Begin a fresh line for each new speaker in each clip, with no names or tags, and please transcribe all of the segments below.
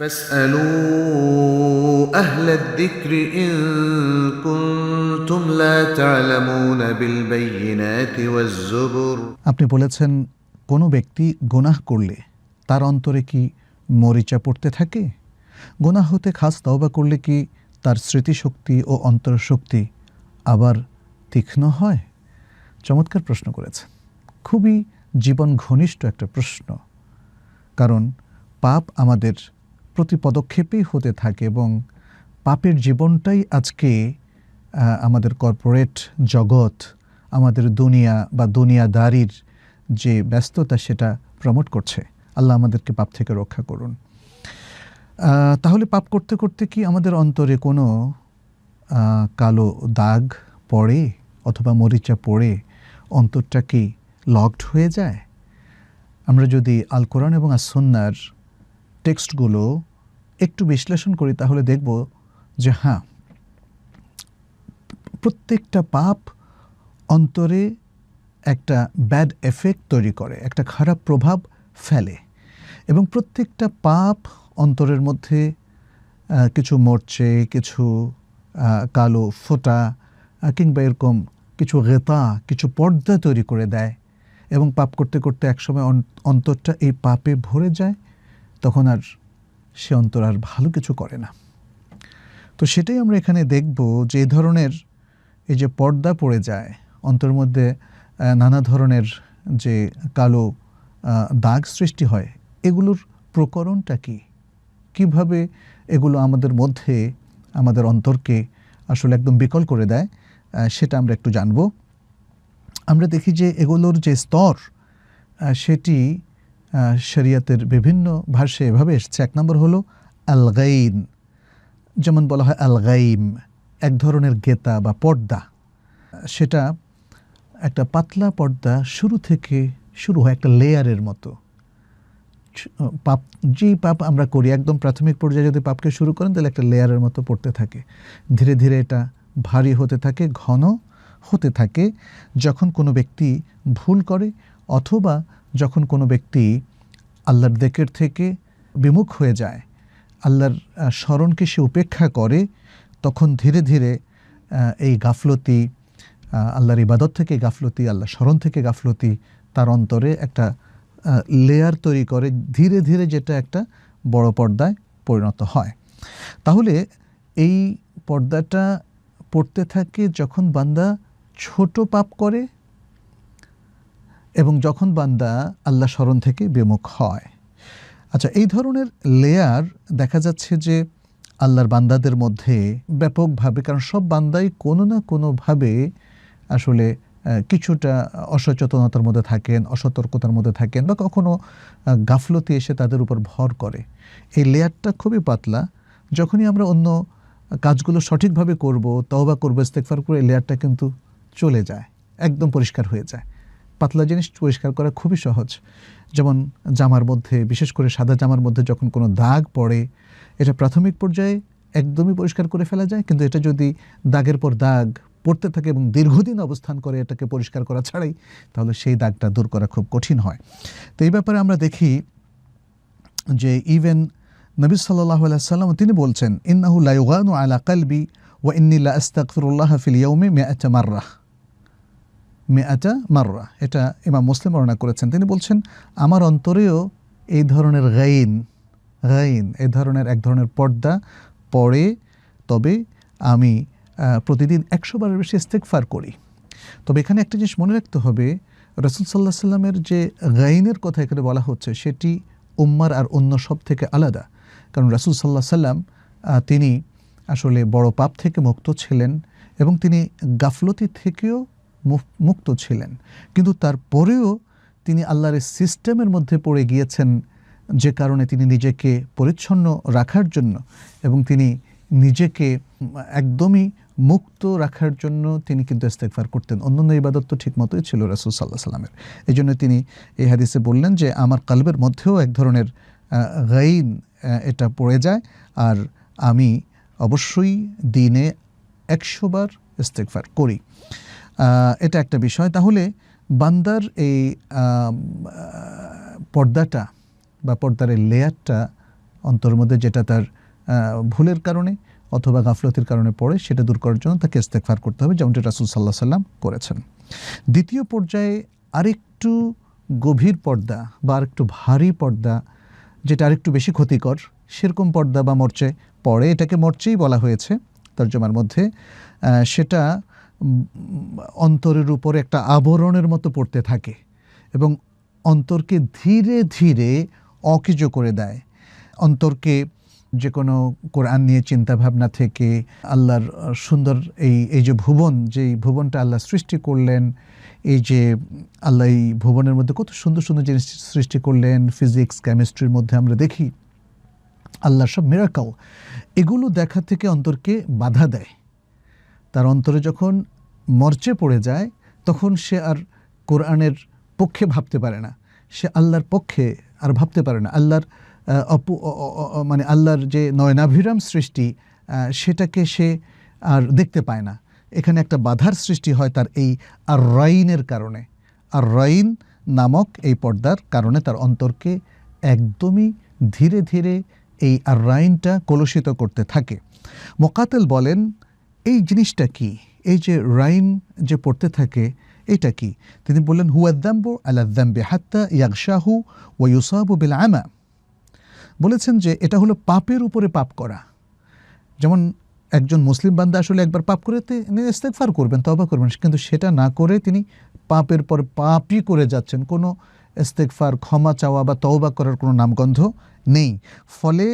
فاسألوا أهل الذكر إن كنتم لا تعلمون بالبينات والزبر
আপনি বলেছেন কোনো ব্যক্তি গুনাহ করলে তার অন্তরে কি মরিচা পড়তে থাকে গুনাহ হতে খাস তওবা করলে কি তার স্মৃতিশক্তি ও অন্তরশক্তি আবার তীক্ষ্ণ হয় চমৎকার প্রশ্ন করেছেন খুবই জীবন ঘনিষ্ঠ একটা প্রশ্ন কারণ পাপ আমাদের প্রতি পদক্ষেপেই হতে থাকে এবং পাপের জীবনটাই আজকে আমাদের কর্পোরেট জগৎ, আমাদের দুনিয়া বা দুনিয়াদারির যে ব্যস্ততা সেটা প্রমোট করছে। আল্লাহ আমাদেরকে পাপ থেকে রক্ষা করুন। তাহলে পাপ করতে করতে কি আমাদের অন্তরে কোনো কালো দাগ পড়ে অথবা মরিচা পড়ে? অন্তরটা কি লকড হয়ে যায়? আমরা যদি আল কোরআন এবং আসন্নার টেক্সটগুলো একটু বিশ্লেষণ করি, তাহলে দেখব যে হ্যাঁ প্রত্যেকটা পাপ অন্তরে একটা ব্যাড এফেক্ট তৈরি করে, একটা খারাপ প্রভাব ফেলে এবং প্রত্যেকটা পাপ অন্তরের মধ্যে কিছু মরচে, কিছু কালো ফোঁটা কিংবা এরকম কিছু গেতা কিছু পর্দা তৈরি করে দেয় এবং পাপ করতে করতে একসময় অন- অন্তরটা এই পাপে ভরে যায়, তখন আর সে অন্তর আর ভালো কিছু করে না। তো সেটাই আমরা এখানে দেখব যে এই ধরনের এই যে পর্দা পড়ে যায়, অন্তর মধ্যে নানা ধরনের যে কালো দাগ সৃষ্টি হয়, এগুলোর প্রকরণটা কি? কীভাবে এগুলো আমাদের মধ্যে, আমাদের অন্তরকে আসলে একদম বিকল করে দেয় সেটা আমরা একটু জানব। আমরা দেখি যে এগুলোর যে স্তর সেটি শরিয়াতের বিভিন্ন ভাষে এভাবে এসছে। এক নম্বর হলো আলগাইন যেমন বলা হয় আলগাইম, এক ধরনের গেতা বা পর্দা। সেটা একটা পাতলা পর্দা শুরু থেকে শুরু হয় একটা লেয়ারের মতো। পাপ, যেই পাপ আমরা করি, একদম প্রাথমিক পর্যায়ে যদি পাপকে শুরু করেন, তাহলে একটা লেয়ারের মতো পড়তে থাকে। ধীরে ধীরে এটা ভারী হতে থাকে, ঘন হতে থাকে। যখন কোনো ব্যক্তি ভুল করে অথবা যখন কোনো ব্যক্তি আল্লাহর দেকের থেকে বিমুখ হয়ে যায়, আল্লাহর স্মরণকে সে উপেক্ষা করে, তখন ধীরে ধীরে এই গাফলতি আল্লাহর ইবাদত থেকে গাফলতি আল্লাহ স্মরণ থেকে গাফলতি তার অন্তরে একটা লেয়ার তৈরি করে, ধীরে ধীরে যেটা একটা বড় পর্দায় পরিণত হয়। তাহলে এই পর্দাটা পড়তে থাকে যখন বান্দা ছোট পাপ করে এবং যখন বান্দা আল্লাহ স্মরণ থেকে বিমুখ হয়। আচ্ছা এই ধরনের লেয়ার দেখা যাচ্ছে যে আল্লাহর বান্দাদের মধ্যে ব্যাপকভাবে, কারণ সব বান্দাই কোনো না কোনোভাবে আসলে কিছুটা অসচেতনতার মধ্যে থাকেন, অসতর্কতার মধ্যে থাকেন বা কখনো গাফলতি এসে তাদের উপর ভর করে। এই লেয়ারটা খুবই পাতলা। যখনই আমরা অন্য কাজগুলো সঠিকভাবে করব, তওবা করব ইস্তেকফার করে লেয়ারটা কিন্তু চলে যায়, একদম পরিষ্কার হয়ে যায়। পাতলা জিনিস পরিষ্কার করা খুবই সহজ। যেমন জামার মধ্যে, বিশেষ করে সাদা জামার মধ্যে যখন কোনো দাগ পড়ে, এটা প্রাথমিক পর্যায়ে একদমই পরিষ্কার করে ফেলা যায়। কিন্তু এটা যদি দাগের পর দাগ পড়তে থাকে এবং দীর্ঘদিন অবস্থান করে এটাকে পরিষ্কার করা ছাড়াই, তাহলে সেই দাগটা দূর করা খুব কঠিন হয়। তো এই ব্যাপারে আমরা দেখি যে ইভেন নবী সাল্লাহ সাল্লাম তিনি বলছেন, ইন্নাহু লাইগানু আলা কালবি ওয়া ইন্নি লা আস্তাগফিরুল্লাহ ফিল ইয়াউমি মিআতা মেয়াটা মাররা। এটা ইমাম মুসলিম বর্ণনা করেছেন। তিনি বলছেন, আমার অন্তরেও এই ধরনের গাইন গাইন, এই ধরনের এক ধরনের পর্দা পড়ে, তবে আমি প্রতিদিন একশো বারের বেশি ইস্তেকফার করি। তবে এখানে একটা জিনিস মনে রাখতে হবে, রসুল সাল্লাহ সাল্লামের যে গাইনের কথা এখানে বলা হচ্ছে, সেটি উম্মার আর অন্য সব থেকে আলাদা। কারণ রাসুল সাল্লাহ সাল্লাম তিনি আসলে বড় পাপ থেকে মুক্ত ছিলেন এবং তিনি গাফলতি থেকেও মুক্ত ছিলেন। কিন্তু তারপরেও তিনি আল্লাহর সিস্টেমের মধ্যে পড়ে গিয়েছেন যে কারণে তিনি নিজেকে পরিচ্ছন্ন রাখার জন্য এবং তিনি নিজেকে একদমই মুক্ত রাখার জন্য তিনি কিন্তু ইস্তেকফার করতেন। অন্যান্য ইবাদত তো ঠিক মতোই ছিল রাসুল সাল্লাহ সাল্লামের এই জন্য তিনি এই হাদিসে বললেন যে, আমার কালবের মধ্যেও এক ধরনের গাইন এটা পড়ে যায়। আর আমি অবশ্যই দিনে একশোবার ইস্তেকফার করি। এটা একটা বিষয়। তাহলে বান্দার এই পর্দাটা বা পর্দার এই লেয়ারটা অন্তর মধ্যে যেটা তার ভুলের কারণে অথবা গাফলতির কারণে পড়ে, সেটা দূর করার জন্য তাকে ইস্তেকফার করতে হবে, যেমনটি রাসুল সাল্লাহ সাল্লাম করেছেন। দ্বিতীয় পর্যায়ে আরেকটু গভীর পর্দা বা আরেকটু ভারী পর্দা, যেটা আরেকটু বেশি ক্ষতিকর, সেরকম পর্দা বা মর্চে পড়ে। এটাকে মর্চেই বলা হয়েছে, তর্জমার মধ্যে। সেটা অন্তরের উপরে একটা আবরণের মতো পড়তে থাকে এবং অন্তরকে ধীরে ধীরে অকিজ করে দেয়। অন্তরকে যে কোনো কোরআন নিয়ে চিন্তাভাবনা থেকে আল্লাহর সুন্দর এই এই যে ভুবন যে এই ভুবনটা আল্লাহ সৃষ্টি করলেন, এই যে আল্লাহ এই ভুবনের মধ্যে কত সুন্দর সুন্দর জিনিস সৃষ্টি করলেন, ফিজিক্স, কেমিস্ট্রির মধ্যে আমরা দেখি, আল্লাহর সব মিরাকল এগুলো দেখা থেকে অন্তরকে বাধা দেয়। তার অন্তরে যখন মরচে পড়ে যায়, তখন সে আর কোরআনের পক্ষে ভাবতে পারে না। সে আল্লাহর পক্ষে আর ভাবতে পারে না। আল্লাহর অপু মানে আল্লাহর যে নয়নাভিরাম সৃষ্টি সেটাকে সে আর দেখতে পায় না। এখানে একটা বাধার সৃষ্টি হয় তার এই আর রাইনের কারণে। আর রাইন নামক এই পর্দার কারণে তার অন্তরকে একদমই ধীরে ধীরে এই আর রাইনটা কলুষিত করতে থাকে। মোকাতেল বলেন এই জিনিসটা কি? এই যে রাইন যে পড়তে থাকে, এটা কি? তিনি বললেন হুয়াদ্দাম্বু আলাদ্দাম্বে হাত্তা ইয়াকশাহু ওয়া ইউসাবু বিল আমা। বলেছেন যে এটা হলো পাপের উপরে পাপ করা। যেমন একজন মুসলিম বান্দা আসলে একবার পাপ করে তিনি ইস্তেগফার করবেন তবা করবেন, কিন্তু সেটা না করে তিনি পাপের পর পাপই করে যাচ্ছেন। কোনো ইস্তেগফার, ক্ষমা চাওয়া বা তওবা করার কোনো নামগন্ধ নেই। ফলে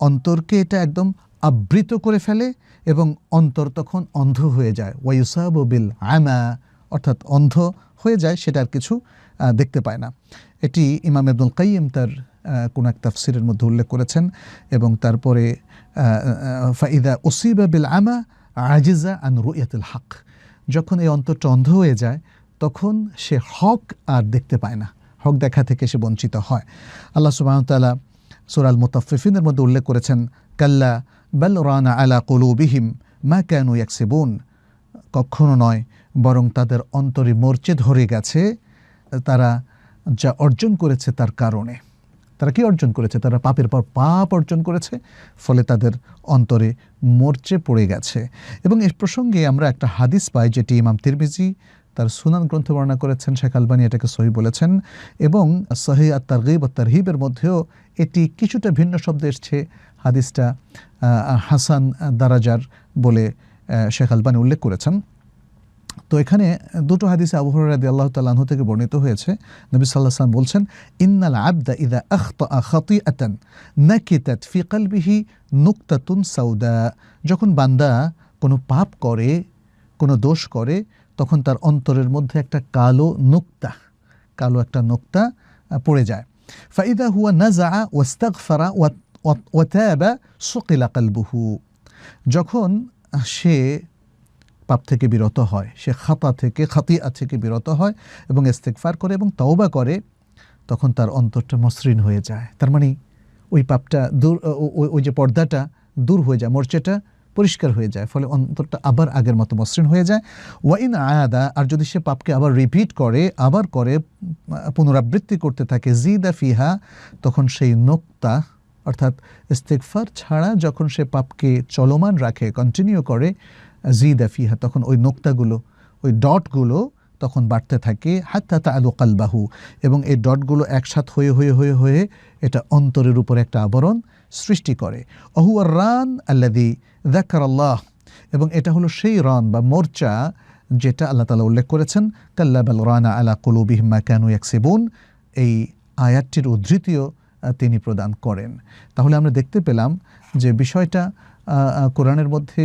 অন্তরকে এটা একদম আবৃত করে ফেলে এবং অন্তর তখন অন্ধ হয়ে যায়। ওয়াইসাবু বিল আমা, অর্থাৎ অন্ধ হয়ে যায়, সেটা আর কিছু দেখতে পায় না। এটি ইমাম আব্দুল কাইম তার কোন এক তাফসিরের মধ্যে উল্লেখ করেছেন এবং তারপরে ফাইদা ওসিবা বিল আমা আজিজা আন রুয়াতুল হক। যখন এই অন্তরটা অন্ধ হয়ে যায়, তখন সে হক আর দেখতে পায় না। হক দেখা থেকে সে বঞ্চিত হয়। আল্লাহ সুবাহতাল্লাহ সুরাল মুতাফিফিনের মধ্যে উল্লেখ করেছেন, কাল্লা বেল রানা আলা কলুবিহিম মা কেন ইয়াকসিবুন কখনো নয়, বরং তাদের অন্তরে মরচে ধরে গেছে, তারা যা অর্জন করেছে তার কারণে। তারা কি অর্জন করেছে? তারা পাপের পর পাপ অর্জন করেছে, ফলে তাদের অন্তরে মরচে পড়ে গেছে। এবং এর প্রসঙ্গে আমরা একটা হাদিস পাই, যেটি ইমাম তিরমিজি তার সুনান গ্রন্থ বর্ণনা করেছেন শেখ আলবানি, এটাকে সহি বলেছেন। এবং সহি আর তারগিব আর তারহিবের মধ্যেও এটি কিছুটা ভিন্ন শব্দ এসছে, হাদিসটা হাসান দারাজার বলে শেখ আলবানি উল্লেখ করেছেন। তো এখানে দুটো হাদিসে আবু হরাদি আল্লাহ তালাহ থেকে বর্ণিত হয়েছে। নবী সাল্লাহ সাল্লাম বলছেন, ইন্নাল আবদা ইদা আখতা খাতিআতান নাকিতাত ফি কলবিহি নুকতাতুন সাউদা। যখন বান্দা কোনো পাপ করে, কোনো দোষ করে তখন তার অন্তরের মধ্যে একটা কালো নুক্তা, কালো একটা নোক্তা পড়ে যায়। ফাইদা হুয়া নাজা ওয়াস্তাগফারা ওয়াতাবা সুকিলা কালবুহু। যখন সে পাপ থেকে বিরত হয়, সে খাতা থেকে খাতিয়া থেকে বিরত হয় এবং ইস্তেকফার করে এবং তওবা করে, তখন তার অন্তরটা মসৃণ হয়ে যায়। তার মানে ওই পাপটা দূর ওই যে পর্দাটা দূর হয়ে যায়, মোর্চেটা পরিষ্কার হয়ে যায়, ফলে অন্তরটা আবার আগের মতো মসৃণ হয়ে যায়। ওয়াইন আয়াদা, আর যদি সে পাপকে আবার রিপিট করে, আবার করে, পুনরাবৃত্তি করতে থাকে, জিদা ফিহা, তখন সেই নোক্তা, অর্থাৎ ইস্তেকফার ছাড়া যখন সে পাপকে চলমান রাখে কন্টিনিউ করে, জিদা ফিহা, তখন ওই নোক্তাগুলো, ওই ডটগুলো তখন বাড়তে থাকে, হাত্তা তা আলু কালবাহু। এবং এই ডটগুলো একসাথ হয়ে হয়ে হয়ে হয়ে এটা অন্তরের উপর একটা আবরণ সৃষ্টি করে। অহু আর রান আল্লাদি দেখার আল্লাহ এবং এটা হলো সেই রান বা মোর্চা যেটা আল্লাহ তালা উল্লেখ করেছেন, কাল্লাবাল রানা আলা কুলুবিহিমা কেন ইয়াকসিবুন। এই আয়াতটির উদ্ধৃতিও তিনি প্রদান করেন। তাহলে আমরা দেখতে পেলাম যে বিষয়টা কোরআনের মধ্যে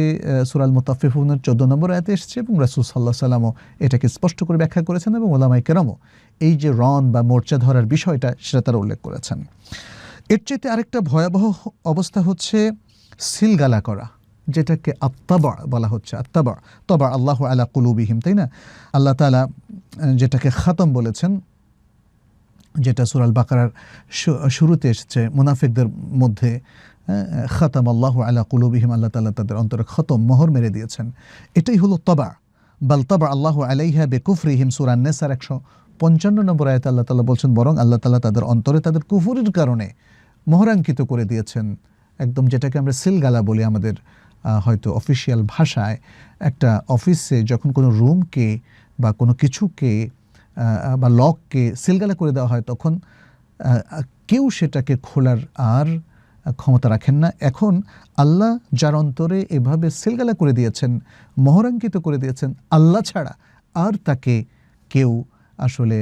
সুরাল মুতাফিফুনের চোদ্দ নম্বর আয়াতে এসেছে এবং রাসুল সাল্লাহ সাল্লামও এটাকে স্পষ্ট করে ব্যাখ্যা করেছেন এবং ওলামাই কেরামও এই যে রন বা মোর্চা ধরার বিষয়টা সেটা তারা উল্লেখ করেছেন। এর চাইতে আরেকটা ভয়াবহ অবস্থা হচ্ছে সিলগালা করা, যেটাকে আত্মাবা বলা হচ্ছে আত্মাবা তবা আল্লাহ আলা কুলুবিহিম, তাই না? আল্লাহ তালা যেটাকে খাতম বলেছেন, যেটা সুরাল বাকারার শুরুতে এসেছে, মুনাফিকদের মধ্যে খাতাম আল্লাহ আলা কুলুবিহিম, আল্লাহ তালা তাদের অন্তরে খতম মোহর মেরে দিয়েছেন। এটাই হলো তবা। বাল তবা আল্লাহ আলাইহা বেকুফরিহিম সুরান নেসার একশো পঞ্চান্ন নম্বর আয়তে আল্লাহ তালা বলছেন, বরং আল্লাহ তালা তাদের অন্তরে তাদের কুফুরির কারণে মোহরাঙ্কিত করে দিয়েছেন। একদম যেটাকে আমরা সিলগালা বলি আমাদের হয়তো অফিসিয়াল ভাষায়। একটা অফিসে যখন কোনো রুমকে বা কোনো কিছুকে বা লককে সিলগালা করে দেওয়া হয়, তখন কেউ সেটাকে খোলার আর ক্ষমতা রাখেন না। এখন আল্লাহ যার অন্তরে এভাবে সিলগালা করে দিয়েছেন, মোহরাঙ্কিত করে দিয়েছেন, আল্লাহ ছাড়া আর তাকে কেউ আসলে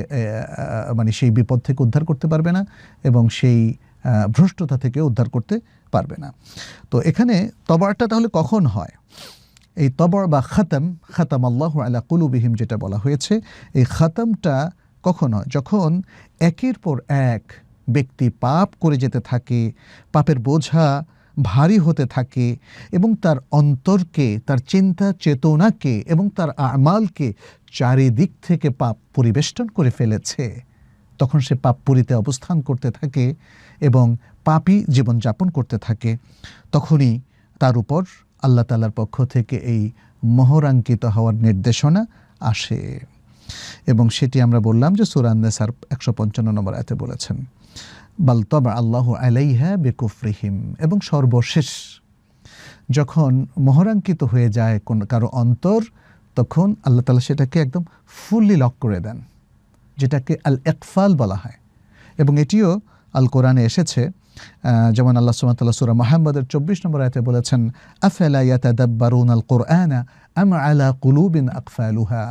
মানে সেই বিপদ থেকে উদ্ধার করতে পারবে না এবং সেই ভ্রষ্টতা থেকে উদ্ধার করতে পারবে না। তো এখানে তবরটা তাহলে কখন হয়? এই তবর বা খাতাম খাতাম আল্লাহ আলা কুলুবিহিম যেটা বলা হয়েছে, এই খাতামটা কখন হয়? যখন একের পর এক ব্যক্তি পাপ করে যেতে থাকে, পাপের বোঝা ভারী হতে থাকে এবং তার অন্তরকে, তার চিন্তা চেতনাকে এবং তার আমালকে চারিদিক থেকে পাপ পরিবেষ্টন করে ফেলেছে। তখন সে পাপপুরীতে অবস্থান করতে থাকে এবং পাপই জীবনযাপন করতে থাকে। তখনই তার উপর আল্লাহ তালার পক্ষ থেকে এই মোহরাঙ্কিত হওয়ার নির্দেশনা আসে। এবং সেটি আমরা বললাম যে সুরান্নেসার একশো পঞ্চান্ন নম্বর এতে বলেছেন। বাল তবা আল্লাহ আলাইহা বেকুফরিহিম এবং সর্বশেষ, যখন মোহরাঙ্কিত হয়ে যায় কোন কারও অন্তর, তখন আল্লাহ তালা সেটাকে একদম ফুললি লক করে দেন, যেটাকে আল একফাল বলা হয়। এবং এটিও আল কোরআনে এসেছে যেমন আল্লাহ সুমাতাল্লাহ সুরা মাহমদের চব্বিশ নম্বর আয়তে বলেছেন, আফেলা ইয়াতাদাব্বারুন আল কোরআনা আলা কুলুবিন আকফালুহা?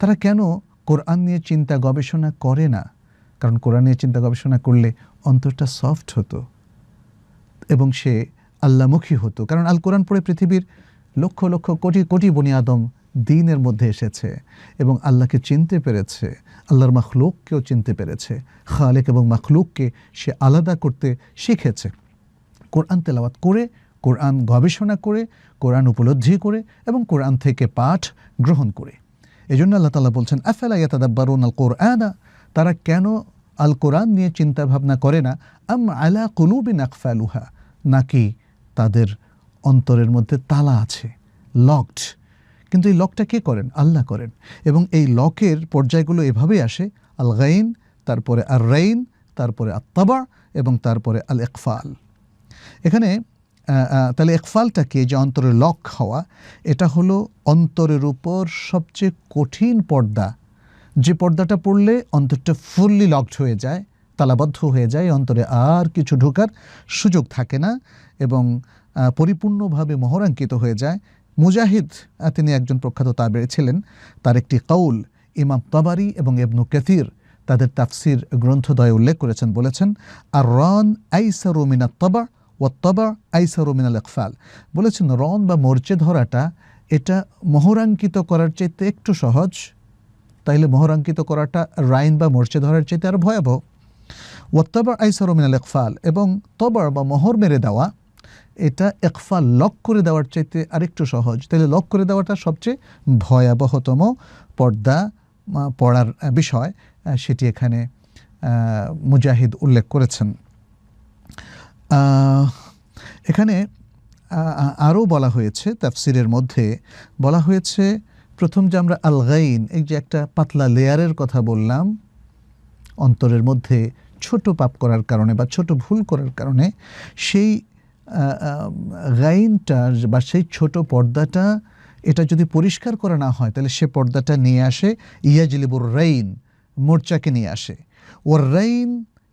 তারা কেন কোরআন নিয়ে চিন্তা গবেষণা করে না? কারণ কোরআন নিয়ে চিন্তা গবেষণা করলে অন্তরটা সফট হতো এবং সে আল্লামুখী হতো। কারণ আল কোরআন পড়ে পৃথিবীর লক্ষ লক্ষ কোটি কোটি বনি আদম দিনের মধ্যে এসেছে এবং আল্লাহকে চিনতে পেরেছে, আল্লাহর মাখলুককেও চিনতে পেরেছে, খালেক এবং মাখলুককে সে আলাদা করতে শিখেছে। কোরআন তেলাওয়াত করে, কোরআন গবেষণা করে, কোরআন উপলব্ধি করে এবং কোরআন থেকে পাঠ গ্রহণ করে। এই জন্য আল্লাহ তালা বলছেন, আফেলা ইয়াতাদাব্বারুন আল কোরআনা তারা কেন আল কোরআন নিয়ে চিন্তা ভাবনা করে না, আম আলা কুলুবিন আকফালুহা, নাকি তাদের অন্তরের মধ্যে তালা আছে লকড কিন্তু এই লকটা কে করেন? আল্লাহ করেন। এবং এই লকের পর্যায়গুলো এভাবেই আসে আল গাইন তারপরে আর রাইন তারপরে আত্তাবা এবং তারপরে আল একফাল এখানে তাহলে একফালটাকে যে অন্তরের লক হওয়া, এটা হলো অন্তরের উপর সবচেয়ে কঠিন পর্দা যে পর্দাটা পড়লে অন্তরটা ফুললি লকড হয়ে যায়, তালাবদ্ধ হয়ে যায়, অন্তরে আর কিছু ঢোকার সুযোগ থাকে না এবং পরিপূর্ণভাবে মোহরাঙ্কিত হয়ে যায়। মুজাহিদ তিনি একজন প্রখ্যাত তাবেড়ে ছিলেন। তার একটি কৌল ইমাম তাবারি এবং এবনু কাসির তাদের তাফসির গ্রন্থদয়ে উল্লেখ করেছেন, বলেছেন আর রন আইসারু মিনা তবা ও তবা আইসারু মিনাল ইকফাল। বলেছেন, রন বা মরচে ধরাটা, এটা মোহরাঙ্কিত করার চাইতে একটু সহজ। তাইলে মোহরাঙ্কিত করাটা রাইন বা মরচে ধরার চাইতে আর ভয়াবহ। ওয়াত্তাবার আইসারু মিনাল ইকফাল এবং তবার বা মোহর মেরে দেওয়া, এটা একফাল লক করে দেওয়ার চাইতে আরেকটু সহজ। তাহলে লক করে দেওয়াটা সবচেয়ে ভয়াবহতম পর্দা পড়ার বিষয় সেটি এখানে মুজাহিদ উল্লেখ করেছেন। এখানে আরও বলা হয়েছে, তাফসিরের মধ্যে বলা হয়েছে প্রথম যে আমরা আল গাইন এই যে একটা পাতলা লেয়ারের কথা বললাম অন্তরের মধ্যে ছোট পাপ করার কারণে বা ছোট ভুল করার কারণে সেই আহ, আহ, গাইনটা বা সেই ছোট পর্দাটা এটা যদি পরিষ্কার করা না হয় তাহলে সে পর্দাটা নিয়ে আসে ইয়াজলিবুর রাইন মোর্চাকে নিয়ে আসে ওর রাইন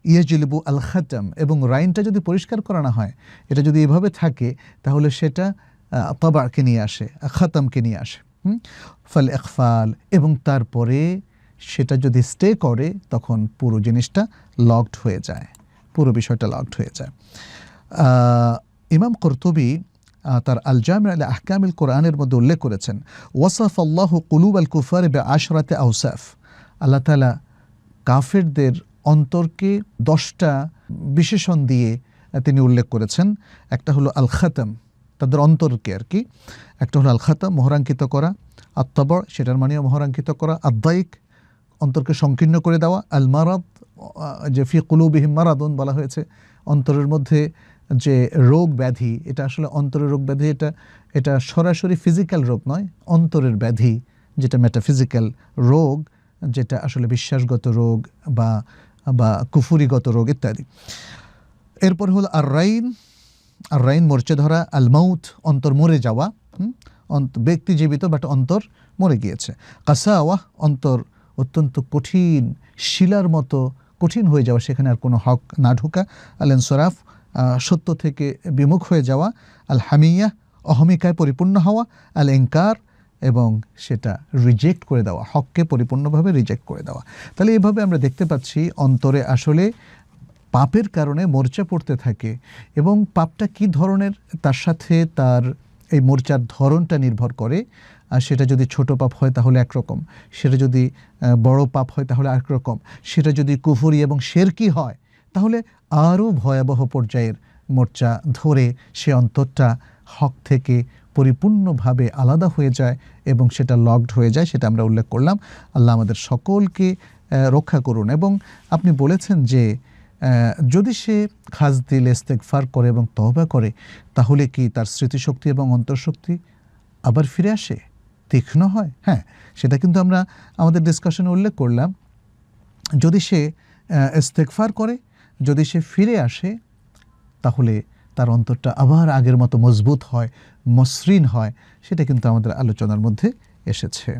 ইয়াজলিবু আল খাতাম এবং রাইনটা যদি পরিষ্কার করা না হয় এটা যদি এভাবে থাকে তাহলে সেটা তবাকে নিয়ে আসে খাতামকে নিয়ে আসে? ফল একফাল এবং তারপরে সেটা যদি স্টে করে, তখন পুরো জিনিসটা লকড হয়ে যায়। পুরো বিষয়টা লকড হয়ে যায়। ইমাম কর্তবী তার আল জামি আল আহকামিল কোরআনের মধ্যে উল্লেখ করেছেন ওয়াসাফ আল্লাহ কুলুব আল কুফার বে আশরাতে আউসাফ আল্লাহ তালা কাফেরদের অন্তরকে দশটা বিশেষণ দিয়ে তিনি উল্লেখ করেছেন। একটা হলো আল খাতাম তাদের অন্তরকে আর কি। একটা হলো আল খাতাম মোহরাঙ্কিত করা আত্মাবর সেটার মানেও মোহরাঙ্কিত করা আদায়িক অন্তরকে সংকীর্ণ করে দেওয়া আল মারাদ যে ফি কুলুবিহিম মারাদুন বলা হয়েছে, অন্তরের মধ্যে যে রোগ ব্যাধি, এটা আসলে অন্তরের রোগ ব্যাধি, এটা এটা সরাসরি ফিজিক্যাল রোগ নয়, অন্তরের ব্যাধি, যেটা মেটাফিজিক্যাল রোগ, যেটা আসলে বিশ্বাসগত রোগ বা বা কুফুরিগত রোগ ইত্যাদি। এরপর হলো আর রাইন আর রাইন মরচে ধরা, আল মাউথ অন্তর মরে যাওয়া ব্যক্তি জীবিত বাট অন্তর মরে গিয়েছে। কাসাওয়া অন্তর অত্যন্ত কঠিন, শিলার মতো কঠিন হয়ে যাওয়া, সেখানে আর কোনো হক না ঢোকা। আল এনসরাফ সত্য থেকে বিমুখ হয়ে যাওয়া। আল হামিয়া অহমিকায় পরিপূর্ণ হওয়া। আল এঙ্কার এবং সেটা রিজেক্ট করে দেওয়া, হককে পরিপূর্ণভাবে রিজেক্ট করে দেওয়া। তাহলে এভাবে আমরা দেখতে পাচ্ছি অন্তরে আসলে পাপের কারণে মোর্চা পড়তে থাকে এবং পাপটা কি ধরনের? তার সাথে তার এই মোর্চার ধরনটা নির্ভর করে। আর সেটা যদি ছোট পাপ হয় তাহলে একরকম। সেটা যদি বড় পাপ হয় তাহলে আরেক রকম সেটা যদি কুফুরি এবং শেরকি হয় তাহলে আরও ভয়াবহ পর্যায়ের মোর্চা ধরে সে অন্তরটা হক থেকে পরিপূর্ণভাবে আলাদা হয়ে যায় এবং সেটা লকড হয়ে যায়, সেটা আমরা উল্লেখ করলাম। আল্লাহ আমাদের সকলকে রক্ষা করুন। এবং আপনি বলেছেন যে যদি সে খাস দিল ইস্তেকফার করে এবং তহবা করে, তাহলে কি তার স্মৃতিশক্তি এবং অন্তর্শক্তি আবার ফিরে আসে? তীক্ষ্ণ হয়? হ্যাঁ সেটা কিন্তু আমরা আমাদের ডিসকাশনে উল্লেখ করলাম। যদি সে ইস্তেকফার করে, যদি সে ফিরে আসে, তাহলে তার অন্তরটা আবার আগের মতো মজবুত হয়, মসৃণ হয়, সেটা কিন্তু আমাদের আলোচনার মধ্যে এসেছে।